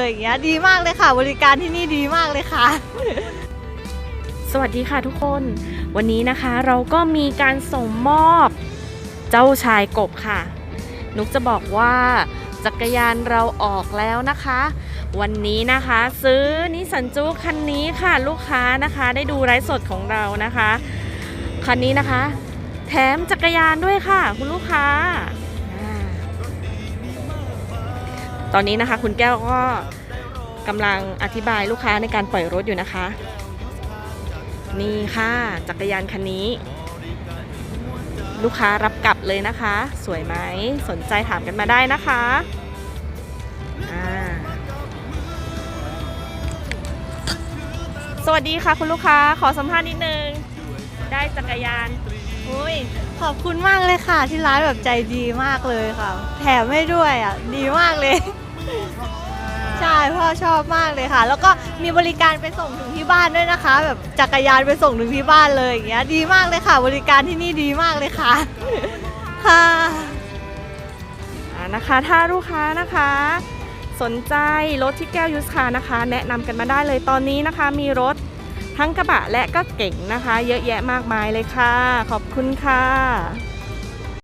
เลยอย่างเงี้ยดีมากเลยค่ะ บริการที่นี่ดีมากเลยค่ะ สวัสดีค่ะทุกคน วันนี้นะคะเราก็มีการส่งมอบเจ้าชายกบค่ะ นุกจะบอกว่าจักรยานเราออกแล้วนะคะ วันนี้นะคะซื้อนิสสันจูคันนี้ค่ะลูกค้านะคะ ได้ดูไลฟ์สดของเรานะคะ คันนี้นะคะ แถมจักรยานด้วยค่ะ คุณลูกค้า ตอนนี้นะคะ คุณแก้วก็กำลังอธิบายลูกค้าในการปล่อยรถอยู่นะคะ นี่ค่ะจักรยานคันนี้ ลูกค้ารับกลับเลยนะคะ สวยไหมสนใจถามกันมาได้นะคะอ่าสวัสดีค่ะคุณลูกค้าขอสัมภาษณ์นิดนึง ได้จักรยานอุ้ย ขอบคุณมากเลยค่ะ ที่ร้านแบบใจดีมากเลยค่ะ แถมให้ด้วยอะดีมากเลย ใช่พ่อชอบมากเลยค่ะ แล้วก็มีบริการไปส่งถึงที่บ้านด้วยนะคะ แบบจักรยานไปส่งถึงที่บ้านเลยอย่างเงี้ยดีมากเลยค่ะ บริการที่นี่ดีมากเลยค่ะ ค่ะอ่านะคะถ้าลูกค้านะคะ สนใจรถที่แก้วยูสคาร์นะคะ แนะนำกันมาได้เลยตอนนี้นะคะมีรถ ทั้งกระบะและก็เก๋งนะคะ เยอะแยะมากมายเลยค่ะ ขอบคุณค่ะ